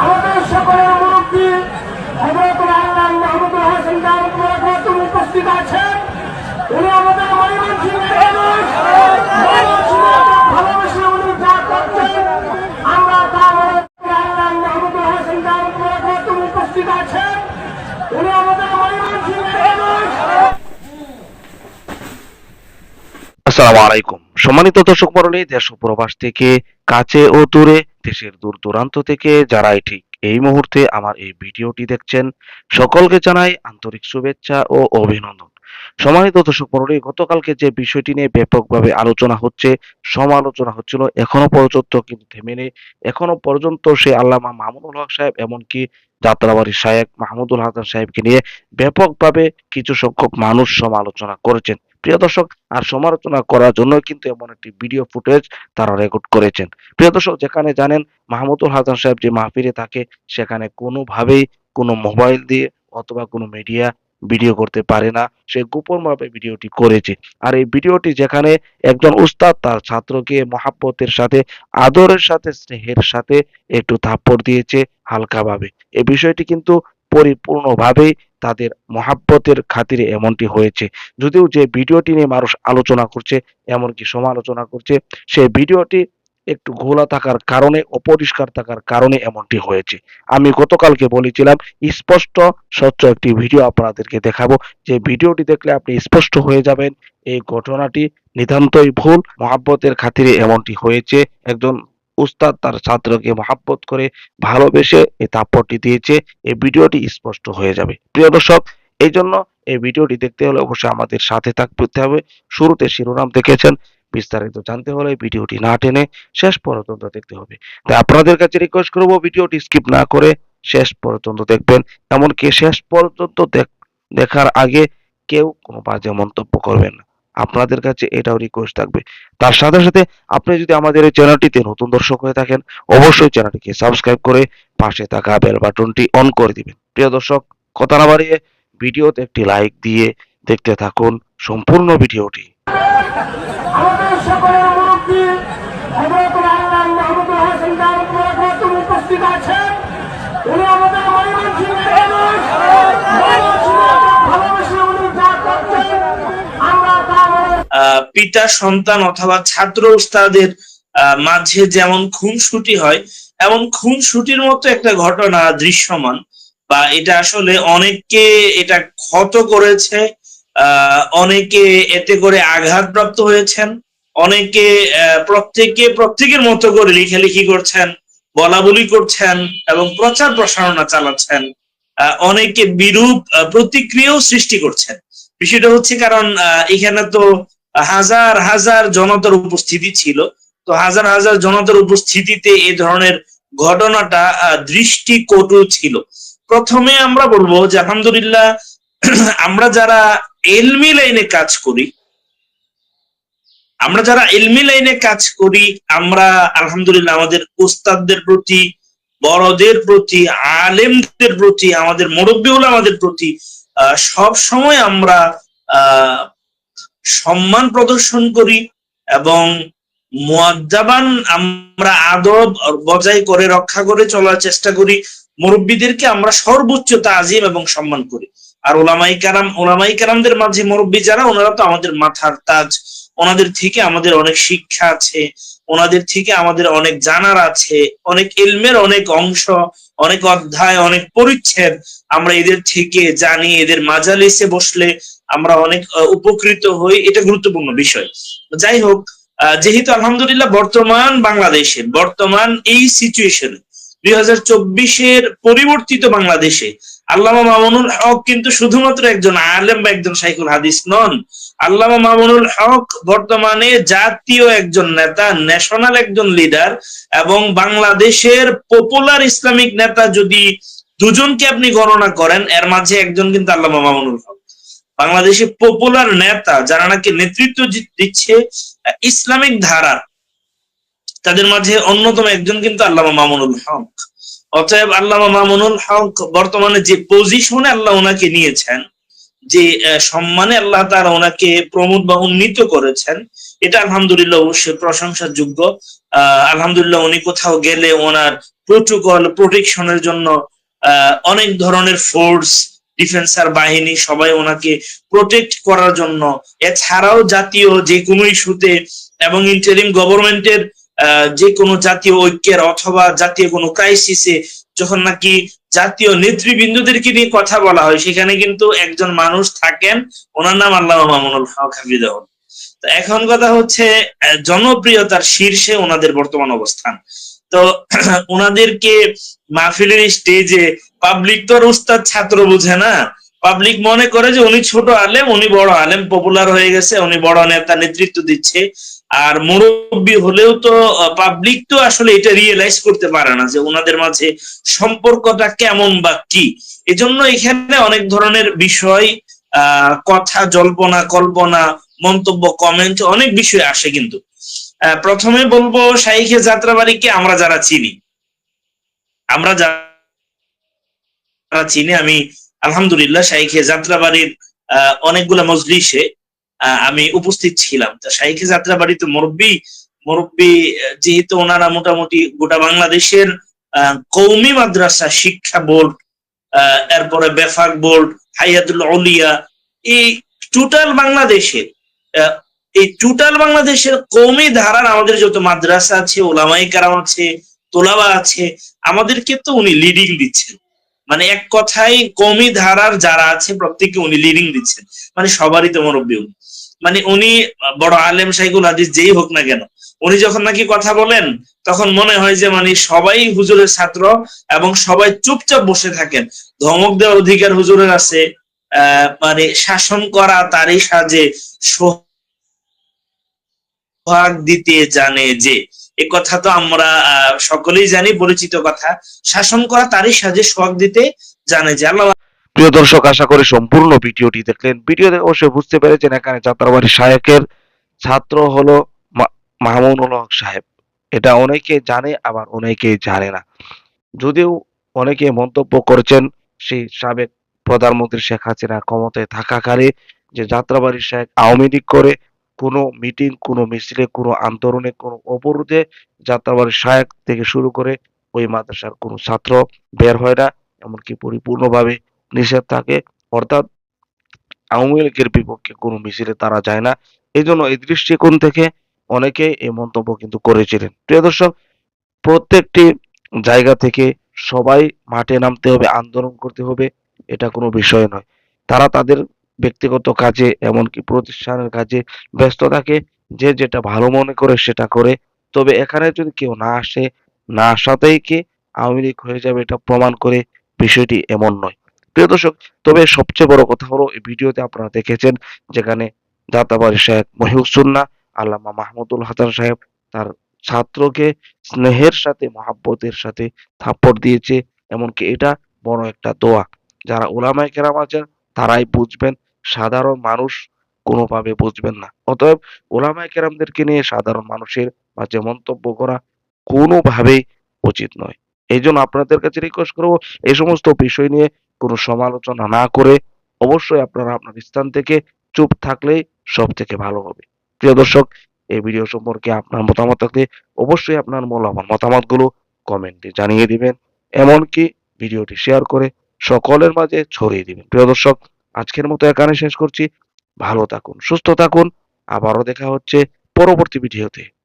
আমাদের সকলের মুরব্বী হজরত আল্লাহ মাহমুদুল হাসান বরকতুল উপস্থিত আছেন। উনি আমাদের আমরা আল্লাহ হাসান উপস্থিত আছেন উনি আমাদের ময়মনসিংহের মানুষ আসসালামু আলাইকুম। সম্মানিত দর্শক মণ্ডলী, দেশ প্রবাস থেকে, কাছে ও দূরে, দেশের দূর দূরান্ত থেকে যারাই ঠিক এই মুহূর্তে আমার এই ভিডিওটি দেখছেন, সকলকে জানাই আন্তরিক শুভেচ্ছা ও অভিনন্দন। সম্মানিত দর্শক মণ্ডলী, গতকালকে যে বিষয়টি নিয়ে ব্যাপকভাবে আলোচনা হচ্ছে, সমালোচনা হচ্ছিল, এখনও পর্যন্ত কিন্তু থেমে নেই। এখনও পর্যন্ত সে আল্লামা মামুনুল হক সাহেব এমনকি যাত্রাবাড়ির সাহেব মাহমুদুল হাসান সাহেবকে নিয়ে ব্যাপকভাবে কিছু সংখ্যক মানুষ সমালোচনা করেছেন। প্রিয় দর্শক, আর সমালোচনা করার জন্য কিন্তু এমন একটি ভিডিও ফুটেজ তারা রেকর্ড করেছেন। প্রিয় দর্শক, যেখানে জানেন, মাহমুদুল হাসান সাহেব যে মাহফিলে থাকে, সেখানে কোনোভাবেই কোনো মোবাইল দিয়ে অথবা কোনো মিডিয়া ভিডিও করতে পারে না। সে গোপনভাবে ভিডিওটি করেছে। আর এই ভিডিওটি যেখানে একজন উস্তাদ তার ছাত্রকে মহাব্বতের সাথে, আদরের সাথে, স্নেহের সাথে একটু থাপ্পড় দিয়েছে হালকাভাবে। এই বিষয়টি কিন্তু পরিপূর্ণভাবেই তাদের মহাব্বতের খাতিরে এমনটি হয়েছে। যদিও যে ভিডিওটি নিয়ে মানুষ আলোচনা করছে, এমনকি সমালোচনা করছে সেই ভিডিওটি একটু ঘোলা থাকার কারণে, অপরিষ্কার থাকার কারণে এমনটি হয়েছে। আমি গতকালকে বলেছিলাম, স্পষ্ট, স্বচ্ছ একটি ভিডিও আপনাদেরকে দেখাবো। যে ভিডিওটি দেখলে আপনি স্পষ্ট হয়ে যাবেন, এই ঘটনাটি নিতান্তই ভুল, মহাব্বতের খাতিরে এমনটি হয়েছে। একজন উস্তাদ তার ছাত্রকে মহাব্বত করে ভালোবেসে এই তাপ্পরটি দিয়েছে। এই ভিডিওটি স্পষ্ট হয়ে যাবে। প্রিয় দর্শক, এই জন্য এই ভিডিওটি দেখতে হলে অবশ্যই আমাদের সাথে থাকতে হবে। শুরুতে শিরোনাম দেখেছেন। বিস্তারিত জানতে হলে ভিডিওটি না টেনে শেষ পর্যন্ত দেখতে হবে। তাই আপনাদের কাছে রিকোয়েস্ট করব, ভিডিওটি স্কিপ না করে শেষ পর্যন্ত দেখবেন। এমনকি শেষ পর্যন্ত দেখ- দেখার আগে কেউ কোনো বাজে মন্তব্য করবেন না। আপনাদের কাছে এটাও রিকোয়েস্ট থাকবে। তার সাথে সাথে আপনি যদি আমাদের এই চ্যানেলটিতে নতুন দর্শক হয়ে থাকেন, অবশ্যই চ্যানেলটিকে সাবস্ক্রাইব করে পাশে থাকা বেল বাটনটি অন করে দিবেন। প্রিয় দর্শক, কথা না বাড়িয়ে ভিডিওতে একটি লাইক দিয়ে দেখতে থাকুন সম্পূর্ণ ভিডিওটি। আমাদের ময়মনসিংহের মানুষ ময়মনসিংহের ভালোবেসে উনি যা করছেন আমরা তা হজরত আহ, পিতা, সন্তান অথবা ছাত্র উস্তাদের মাঝে যেমন খুনসুটি হয়, এমন খুনসুটির মতো একটা ঘটনা দৃশ্যমান বা এটা আসলে অনেককে এটা ক্ষত করেছে অনেকে এতে করে আঘাতপ্রাপ্ত হয়েছেন, অনেকে প্রত্যেকে প্রত্যেকের মতো করে লেখালেখি করছেন বলা বলি করছেন এবং প্রচার প্রসারণা চালাচ্ছেন অনেকে বিরূপ প্রতিক্রিয়াও সৃষ্টি করছেন। বিষয়টা হচ্ছে কারণ এখানে তো হাজার হাজার জনতার উপস্থিতি ছিল। তো হাজার হাজার জনতার উপস্থিতিতে এই ধরনের ঘটনাটা আহ, দৃষ্টিকটু ছিল। প্রথমে আমরা বলব যে আলহামদুলিল্লাহ আমরা যারা এলমি লাইনে কাজ করি আমরা যারা এলমি লাইনে কাজ করি আমরা আলহামদুলিল্লাহ আমাদের উস্তাদদের প্রতি বড়দের প্রতি আলেমদের প্রতি আমাদের মুরব্বী আমাদের প্রতি সব সময় আমরা সম্মান প্রদর্শন করি এবং মুয়াজ্জাবান আমরা আদব বজায় করে রক্ষা করে চলার চেষ্টা করি। মুরব্বীদেরকে আমরা সর্বোচ্চ তাজিম এবং সম্মান করি। আর ওলামাই কারাম, ওলামাই কারামদের মাঝে মুরব্বী যারা, ওনারা তো আমাদের মাথার তাজ। ওনাদের থেকে আমাদের অনেক শিক্ষা আছে, ওনাদের থেকে আমাদের অনেক জানার আছে, অনেক ইলমের অনেক অংশ, অনেক অধ্যায়, অনেক পরিচ্ছেদ আমরা এদের থেকে জানি, এদের মাজালিসে বসলে আমরা অনেক উপকৃত হই, এটা গুরুত্বপূর্ণ বিষয়। যাই হোক যেহেতু আলহামদুলিল্লাহ বর্তমান বাংলাদেশে, বর্তমান এই সিচুয়েশনে দুই হাজার চব্বিশের পরিবর্তিত বাংলাদেশে, আল্লামা মামুনুল হক কিন্তু শুধুমাত্র একজন আলেম বা একজন শাইখুল হাদিস নন। আল্লামা মামুনুল হক বর্তমানে জাতীয় একজন নেতা ন্যাশনাল একজন লিডার এবং বাংলাদেশের পপুলার ইসলামিক নেতা যদি দুজনকে আপনি গণনা করেন, এর মাঝে একজন কিন্তু আল্লামা মামুনুল হক। বাংলাদেশে পপুলার নেতা যারা নাকি নেতৃত্ব দিচ্ছে ইসলামিক ধারার তাদের মাঝে অন্যতম একজন কিন্তু আল্লামা মামুনুল হক। অতএব আল্লামা মামুনুল হক বর্তমানে যে পজিশনে আল্লাহ ওনাকে নিয়েছেন, যে সম্মানে আল্লাহ তারা ওনাকে প্রমোদ বা উন্নীত করেছেন, এটা আলহামদুলিল্লাহ অবশ্যই প্রশংসার যোগ্য আহ, আলহামদুলিল্লাহ উনি কোথাও গেলে ওনার প্রোটোকল প্রোটেকশনের জন্য অনেক ধরনের ফোর্স ডিফেন্সার বাহিনী সবাই ওনাকে প্রোটেক্ট করার জন্য। এছাড়াও জাতীয় যে কোনো ইস্যুতে এবং ইন্টারিম গভর্নমেন্টের যে কোনো জাতীয় ঐক্যের অথবা জাতীয় কোনো ক্রাইসিসে যখন নাকি জাতীয় নেতৃবৃন্দদেরকে নিয়ে কথা বলা হয়, সেখানে কিন্তু একজন মানুষ থাকেন। ওনার নাম আল্লাহ মামুনুল হক হাফিজাহুল তো এখন কথা হচ্ছে জনপ্রিয়তার শীর্ষে ওনাদের বর্তমান অবস্থান। তো ওনাদেরকে মাহফিলের স্টেজে পাবলিক তো আর উস্তাদ ছাত্র বুঝে না। পাবলিক মনে করে যে উনি ছোট আলেম, উনি বড় আলেম পপুলার হয়ে গেছে, উনি বড় নেতা নেতৃত্ব দিচ্ছে। আর মুরব্বী হলেও তো পাবলিক তো আসলে এটা রিয়েলাইজ করতে পারে না যে ওনাদের মাঝে সম্পর্কটা কেমন বা কি। এজন্য এখানে অনেক ধরনের বিষয় কথা, জল্পনা, কল্পনা, মন্তব্য কমেন্ট অনেক বিষয় আসে কিন্তু। প্রথমে বলব শাইখে যাত্রাবাড়িকে আমরা যারা চিনি আমরা যারা চিনি, আমি আলহামদুলিল্লাহ শাইখে যাত্রাবাড়ির অনেকগুলা মজলিসে আমি উপস্থিত ছিলাম। তা শাইখে যাত্রাবাড়ি তো মুরব্বী মুরব্বী যেহেতু ওনারা মোটামুটি গোটা বাংলাদেশের কৌমি মাদ্রাসা শিক্ষা বোর্ড এরপরে বেফাক বোর্ড, হাইয়াতুল অলিয়া এই টোটাল বাংলাদেশের এই টোটাল বাংলাদেশের কৌমি ধারার আমাদের যত মাদ্রাসা আছে ওলামাই কারাম আছে তোলাবা আছে, আমাদেরকে তো উনি লিডিং দিচ্ছেন। মানে এক কথায় কৌমি ধারার যারা আছে, প্রত্যেককে উনি লিডিং দিচ্ছেন। মানে সবারই তো মুরব্বী উনি। মানে উনি বড় আলেম সাইকুল হাদিস যেই হোক না কেন, উনি যখন নাকি কথা বলেন, তখন মনে হয় যে মানে সবাই হুজুরের ছাত্র এবং সবাই চুপচাপ বসে থাকেন। ধমক দেওয়ার অধিকার হুজুরের আছে মানে শাসন করা, তারই সাজে সোহাগ দিতে জানে যে এ কথা তো আমরা সকলেই জানি, পরিচিত কথা। শাসন করা তারই সাজে সোহাগ দিতে জানে যে আল্লাহ প্রিয় দর্শক, আশা করি সম্পূর্ণ ভিডিওটি দেখলেন। ভিডিও অবশ্যই বুঝতে পেরেছেন এখানে যাত্রাবাড়ি শায়েকের ছাত্র হলো মা- মাহমুদুল হক সাহেব। এটা অনেকে জানে, আবার অনেকে জানে না। যদিও অনেকে মন্তব্য করেছেন, সেই সাবেক প্রধানমন্ত্রী শেখ হাসিনা ক্ষমতায় থাকাকালে যে যাত্রাবাড়ি শাহেক আওয়ামী লীগ করে কোনো মিটিং কোনো মিছিলে, কোনো আন্দোলনে, কোনো অবরোধে যাত্রাবাড়ি শাহেক থেকে শুরু করে ওই মাদ্রাসার কোনো ছাত্র বের হয় না, এমনকি পরিপূর্ণভাবে নিষেধ থাকে। অর্থাৎ আওয়ামী লীগের বিপক্ষে কোনো মিছিলে তারা যায় না। এই জন্য এই দৃষ্টিকোণ থেকে অনেকে এই মন্তব্য কিন্তু করেছিলেন। প্রিয় দর্শক, প্রত্যেকটি জায়গা থেকে সবাই মাঠে নামতে হবে, আন্দোলন করতে হবে, এটা কোনো বিষয় নয়। তারা তাদের ব্যক্তিগত কাজে, এমনকি প্রতিষ্ঠানের কাজে ব্যস্ত থাকে, যে যেটা ভালো মনে করে সেটা করে। তবে এখানে যদি কেউ না আসে, না আসাতেই কি আওয়ামী লীগ হয়ে যাবে এটা প্রমাণ করে বিষয়টি এমন নয়। প্রিয় দর্শক, তবে সবচেয়ে বড় কথা হলো, এই ভিডিওতে আপনারা দেখেছেন যেখানে দাতাবাড়ি সাহেব মহিউসুন্না, আল্লামা মাহমুদুল হাসান সাহেব তার ছাত্রকে স্নেহের সাথে, মহাব্বতের সাথে থাপ্পড় দিয়েছে। এমনকি এটা বড় একটা দোয়া। যারা ওলামায়ে কেরাম আছেন, তারাই বুঝবেন সাধারণ মানুষ কোনোভাবে বুঝবেন না। অতএব ওলামায় কেরামদেরকে নিয়ে সাধারণ মানুষের মাঝে মন্তব্য করা কোনোভাবেই উচিত নয়। এই জন্য আপনাদের কাছে রিকোয়েস্ট করব, এই সমস্ত বিষয় নিয়ে কোনো সমালোচনা না করে অবশ্যই আপনারা আপনার স্থান থেকে চুপ থাকলেই সব থেকে ভালো হবে। প্রিয় দর্শক, এই ভিডিও সম্পর্কে আপনার মতামত থাকলে অবশ্যই আপনার মূল্যবান মতামতগুলো কমেন্টে জানিয়ে দিবেন। এমনকি ভিডিওটি শেয়ার করে সকলের মাঝে ছড়িয়ে দিবেন। প্রিয় দর্শক আজকের মতো এখানে শেষ করছি। ভালো থাকুন সুস্থ থাকুন। আবারও দেখা হচ্ছে পরবর্তী ভিডিওতে।